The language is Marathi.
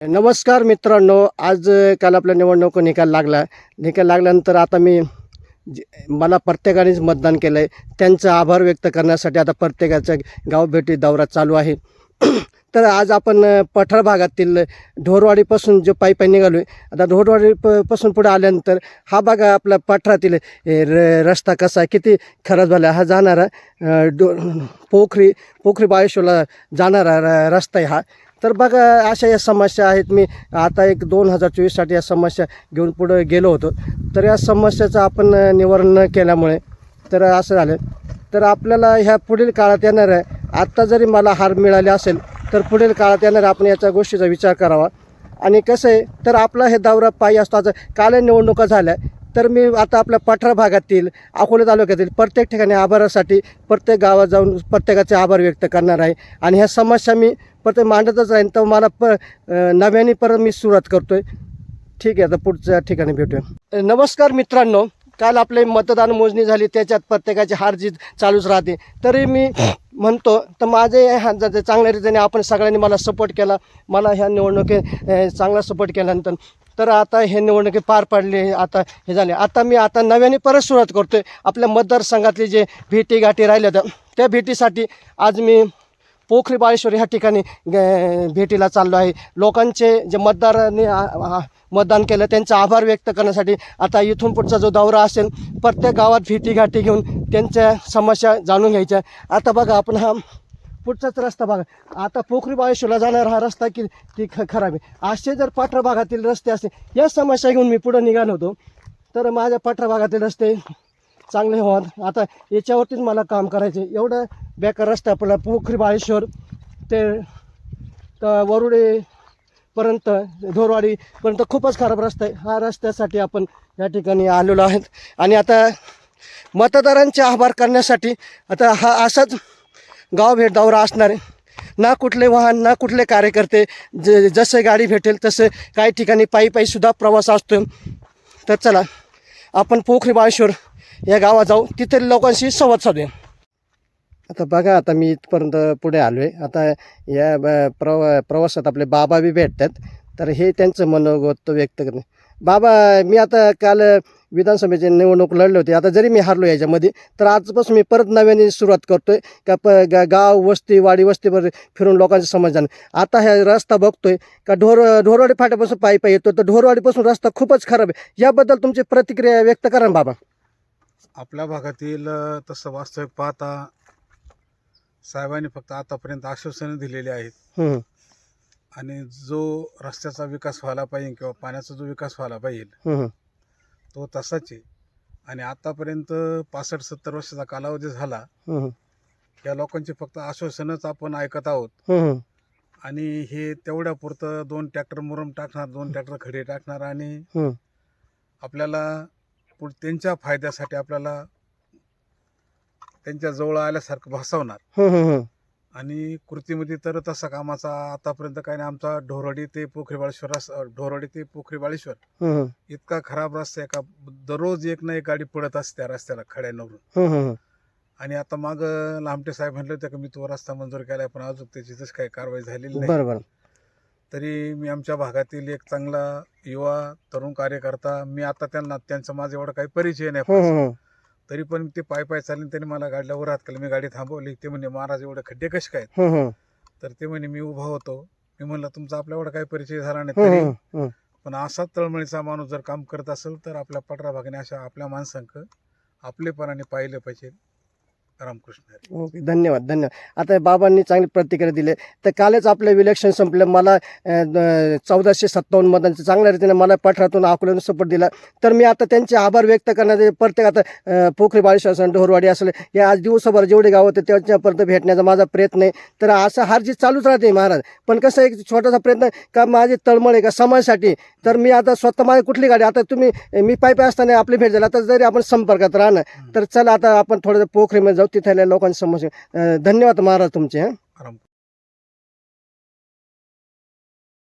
नमस्कार मित्रांनो आज काल आपल्या निवडणूक निकाल लागला. निकाल लागल्यानंतर आता मी जे- मला प्रत्येकानेच मतदान केलं आहे त्यांचा आभार व्यक्त करण्यासाठी आता प्रत्येकाचा गावभेटी दौरा चालू आहे. तर आज आपण पठार भागातील ढोरवाडीपासून जो पायी पायी निघालो आहे आता ढोरवाडी प पासून पुढे आल्यानंतर हा भाग आपला पठारातील र रस्ता कसा आहे किती खराब झाला हा जाणारा डो पोखरी पोखरी बाळेश्वरला जाणारा र रस्ता आहे हा. तर बघा अशा या समस्या आहेत. मी आता एक दोन हजार चोवीससाठी या समस्या घेऊन पुढं गेलो होतो. तर या समस्याचं आपण निवारण न केल्यामुळे तर असं झालं. तर आपल्याला ह्या पुढील काळात येणार आहे. आत्ता जरी मला हार मिळाले असेल तर पुढील काळात येणार आपण याच्या गोष्टीचा विचार करावा. आणि कसं आहे तर आपला हे दौरा पायी असतो. आज काल निवडणुका झाल्या. तर मी आता आपल्या पठार भागातील अकोला तालुक्यातील प्रत्येक ठिकाणी आभारासाठी प्रत्येक गावात जाऊन प्रत्येकाचे आभार व्यक्त करणार आहे. आणि ह्या समस्या मी प्रत्येक मांडतच राहीन तर मला प नव्याने परत मी सुरुवात करतो आहे ठीक आहे आता पुढच्या ठिकाणी भेटूया. नमस्कार मित्रांनो. काल आपले मतदान मोजणी झाली त्याच्यात प्रत्येकाची हार जीत चालूच राहते. तरी मी म्हणतो तर माझे हा चांगल्या रीतीने आपण सगळ्यांनी मला सपोर्ट केला. मला ह्या निवडणुकीत चांगला सपोर्ट केल्यानंतर तर आता हे निवडणुकी पार पडले आता हे झाले. आता मी आता नव्याने परत सुरुवात करतो आहे आपल्या मतदारसंघातले जे भेटी गाठी राहिल्या होत्या त्या भेटीसाठी आज मी पोखरी बाळेश्वर ह्या ठिकाणी ग- भेटीला चाललो आहे. लोकांचे जे मतदारांनी मतदान केलं त्यांचा आभार व्यक्त करण्यासाठी आता इथून पुढचा जो दौरा असेल प्रत्येक गावात भेटीगाठी घेऊन त्यांच्या समस्या जाणून घ्यायच्या. आता बघा आपण हा पुढचाच रस्ता बघा. आता पोखरी बाळेश्वरला जाणारा हा रस्ता की ती ख खराब आहे. असे जर पाठरा भागातील रस्ते असते या समस्या घेऊन मी पुढं निघालो होतो. तर माझ्या पाठरा भागातील रस्ते चांगले व्हावं आता याच्यावरतीच मला काम करायचे एवढं बेकार रस्ता आपला पोखरी बाळेश्वर ते तर वरुडेपर्यंत धोरवाडीपर्यंत खूपच खराब रस्ता आहे. हा रस्त्यासाठी आपण या ठिकाणी आलेलो आहेत. आणि आता मतदारांचे आभार करण्यासाठी आता हा असाच गाव भेट दौरा असणार आहे. ना कुठले वाहन ना कुठले कार्यकर्ते ज जसे गाडी भेटेल तसे काही ठिकाणी पायी पायीसुद्धा प्रवास असतो. तर चला आपण पोखरी बाळेश्वर या गावात जाऊ. तिथे लोकांशी संवाद साधूया. आता बघा आता मी इथपर्यंत पुढे आलो आहे आता या ब- प्रवासात आपले बाबा बी भेटतात. तर हे त्यांचं मनोगत व्यक्त करणे. बाबा मी आता काल विधानसभेची निवडणूक लढले होते. आता जरी मी हारलो याच्यामध्ये तर आजपासून मी परत नव्याने सुरुवात करतोय. का प गा गाव वस्ती वाडी वस्तीवर फिरून लोकांचं समज जाणं. आता हा रस्ता बघतोय का ढोर ढोरवाडी फाट्यापासून पायी पायी येतो तर ढोरवाडीपासून रस्ता खूपच खराब आहे. याबद्दल तुमची प्रतिक्रिया व्यक्त करा ना बाबा. आपल्या भागातील तसं वास्तविक पाहता साहेबांनी फक्त आतापर्यंत आश्वासनं दिलेली आहेत. आणि जो रस्त्याचा विकास व्हायला पाहिजे किंवा पाण्याचा जो विकास व्हायला पाहिजे. तो तसाच आहे आणि आतापर्यंत पासष्ट सत्तर वर्षाचा कालावधी झाला. या लोकांची फक्त आश्वासनच आपण ऐकत आहोत. आणि हे तेवढ्या पुरतं दोन ट्रॅक्टर मुरम टाकणार दोन ट्रॅक्टर खडे टाकणार आणि. आपल्याला त्यांच्या फायद्यासाठी आपल्याला त्यांच्या जवळ आल्यासारखं भासवणार. आणि कृतीमध्ये तर तसा कामाचा आतापर्यंत काही नाही आमचा ढोरवाडी ते पोखरी बाळेश्वर ढोरवाडी ते पोखरी बाळेश्वर हं. इतका खराब रस्ता आहे का दररोज एक ना एक गाडी पडत असते त्या रस्त्याला खड्यावरून. आणि आता माग लामटे साहेब म्हणले होते की मी तो रस्ता मंजूर केलाय पण अजून त्याची तशी काही कारवाई झालेली नाही तरी मी आमच्या भागातील एक चांगला युवा तरुण कार्यकर्ता मी आता त्यांना त्यांचा माझा एवढा काही परिचय नाही. तरी पण ते पाय पाय चालले त्यांनी मला गाडीला वर हात केला. मी गाडी थांबवली. ते म्हणे महाराज एवढे खड्डे कसे काय. तर ते म्हणे मी उभा होतो. मी म्हणलं तुमचा आपल्या एवढा काही परिचय झाला नाही तरी. पण असाच तळमळीचा माणूस जर काम करत असेल तर आपल्या पटरा भागाने अशा आपल्या माणसांक आपलेपणाने पाहिलं पाहिजे. रामकृष्ण हरी. ओके धन्यवाद धन्यवाद. आता बाबांनी चांगली प्रतिक्रिया दिली. तर कालच आपलं विलक्षण संपलं. मला चौदाशे सत्तावन्न मतांचं चांगल्या रीतीने मला पठारातून अकोल्यातून सपोर्ट दिला. तर मी आता त्यांचे आभार व्यक्त करण्याचे प्रत्येक आता पोखरी बाळेश्वर असेल ढोरवाडी असेल या आज दिवसभर जेवढे गाव होते त्यांच्यापर्यंत भेटण्याचा माझा प्रयत्न आहे. तर असं हारजी चालूच राहते महाराज. पण कसं एक छोटासा प्रयत्न का माझी तळमळ आहे का समाजासाठी? तर मी आता स्वतः माझी कुठली गाडी आता तुम्ही मी पाय पाय असताना आपली भेट झाली. आता जरी आपण संपर्कात राहणं तर चला आता आपण थोडं पोखरीमध्ये जाऊ. तिथल्या लोकांची समस्या धन्यवाद महाराज तुमचे